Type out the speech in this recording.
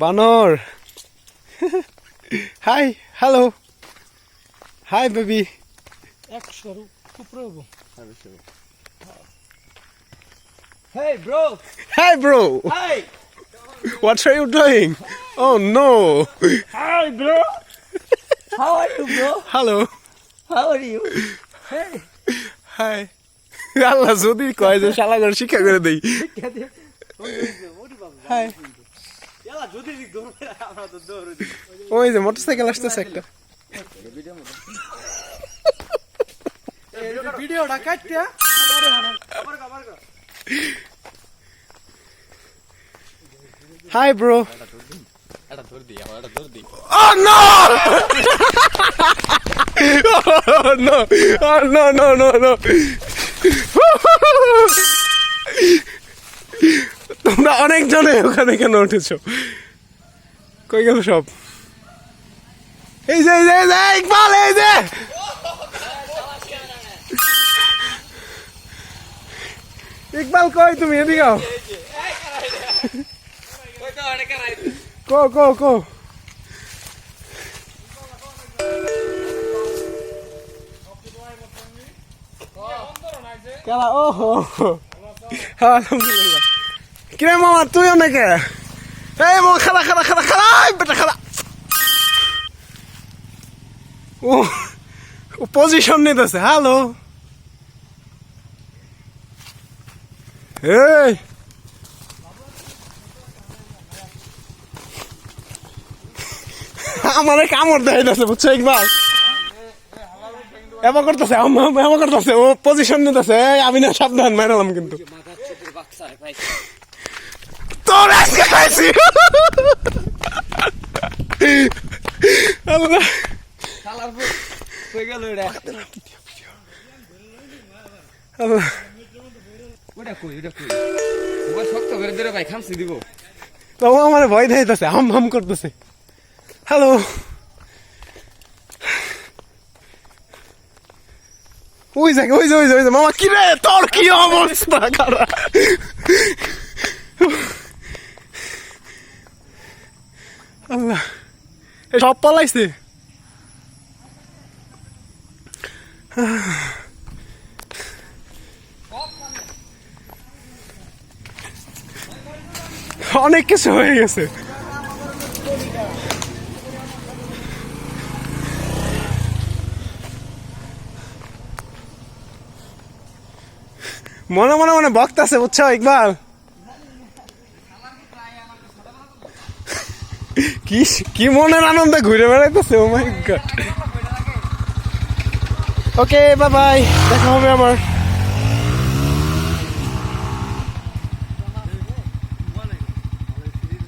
বানর hi hello hi baby একশোর উপরে হব Hey bro! Hi bro Hi! What are you doing oh no Hi bro! How are you bro? Hello How are you? Hey! Hi Allah যদি কয় যে শালা করে শিক্ষা করে দেই হাই ওই যে মোটরসাইকেল আসতেছে একটা ভিডিওটা কাটতে hi bro Oh no! oh no! Oh no no no no! তোমরা অনেক জনে ওখানে কেন উঠেছো কই গেল সব? এই যে এই যে, এই ইকবাল, এই যে! ইকবাল কই তুমি? এদিকে আও। কো কো কো। কেলা ও হো আলহামদুলিল্লাহ। কিরে মামা তুই অনেকে এই খালা খালা খালা খালা, এই বেটা খালা। ও পজিশন নিতেছে হ্যালো এই। আমারে কামড় দেখাইতেছে, বুঝছ একবার? এবার করতেছে এবার করতেছে, ও পজিশন নিতেছে আমি না সাবধান মেরালাম কিন্তু। তোর আজকে খাইছি। আল্লাহ। শালার পর হয়ে গেল এটা আল্লাহ। ওটা কই ওটা কই? ওটা শক্ত করে ধরে ভাই খামসি দিব। তো ও আমার ভয় দেখাইতেছে হাম হাম করতেছে। হ্যালো ওই জায়গা ওই যে ওই যে ওই যে মামা কি রে তোর কি অবস্থা? আল্লাহ সব পালাইছে। অনেক কিছু হয়ে গেছে। মনে মনে মনে বক্ত আছে বুঝছ ইকবাল? কি কি মনের আনন্দে ঘুরে বেড়াইতেছে? ও my god okay bye bye দেখা হবে আবার।